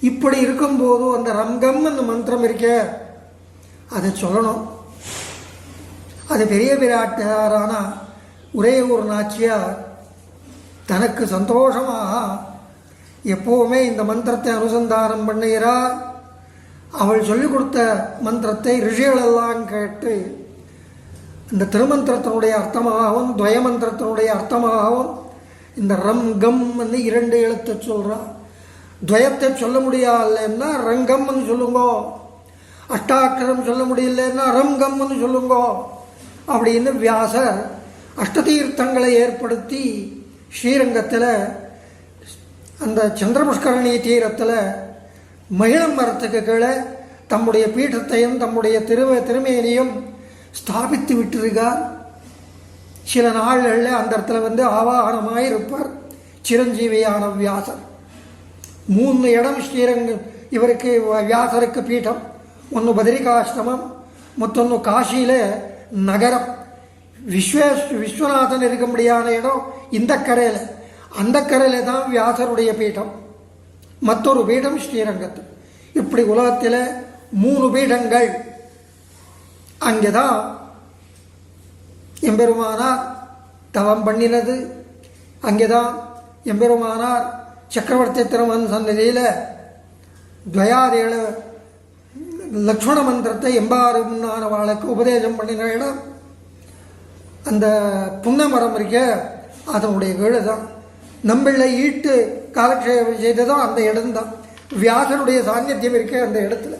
இப்படி இருக்கும்போதும் அந்த ரங்கம் அந்த மந்திரம் இருக்கே. அதை சொல்லணும். அது பெரிய பிராட்டாரான ஒரே ஒரு நாச்சியார் தனக்கு சந்தோஷமாக எப்போவுமே இந்த மந்திரத்தை அனுசந்தானம் பண்ணுகிறார் அவள் சொல்லிக் கொடுத்த மந்திரத்தை ரிஷிகளெல்லாம் கேட்டு இந்த திருமந்திரத்தினுடைய அர்த்தமாகவும் துவய மந்திரத்தினுடைய அர்த்தமாகவும் இந்த ரம் கம் வந்து இரண்டு எழுத்து சொல்கிறான் துவயத்தை சொல்ல முடியலன்னா ரங்கம்னு சொல்லுங்கோ. அஷ்டாட்சரம் சொல்ல முடியலன்னா ரங்கம்னு சொல்லுங்கோ. அப்படின்னு வியாசர் அஷ்டதீர்த்தங்களை ஏற்படுத்தி ஸ்ரீரங்கத்தில் அந்த சந்திரபுஷ்கரணி தீரத்தில் மகிழம் மரத்துக்கு கீழே தம்முடைய பீഠத்தையும் தம்முடைய திருவ திருமேனியும் ஸ்தாபித்து விட்டிருக்கார். சில நாள்களில் அந்த இடத்துல வந்து ஆவாகனமாக இருப்பார் சிரஞ்சீவியான வியாசர். மூணு இடம் ஸ்ரீரங்க இவருக்கு வியாசருக்கு பீட்டம் ஒன்று பதிரிகாஷ்டமம் மற்றொன்று காசியில் நகரம். விஸ்வே விஸ்வநாதன் இருக்கும்படியான இடம் இந்த கரையில். அந்த கரையில் தான் வியாசருடைய பீடம். மற்றொரு பீடம் ஸ்ரீரங்கத்து. இப்படி உலகத்தில் மூணு பீடங்கள். அங்கே தான் எம்பெருமானார் தவம் பண்ணினது. அங்கே தான் எம்பெருமானார் சக்கரவர்த்தி திருமன் சன்னதியில் துவயாதேழு லக்ஷ்மண மந்திரத்தை எம்பாறு முன்னானவாளுக்கு உபதேசம் பண்ணின இடம். அந்த புன்ன மரம் இருக்க அதனுடைய வீடு தான் நம்மளை ஈட்டு காலக்ஷேபம் செய்ததும் அந்த இடம்தான். வியாசனுடைய சாநித்தியம் இருக்க அந்த இடத்துல.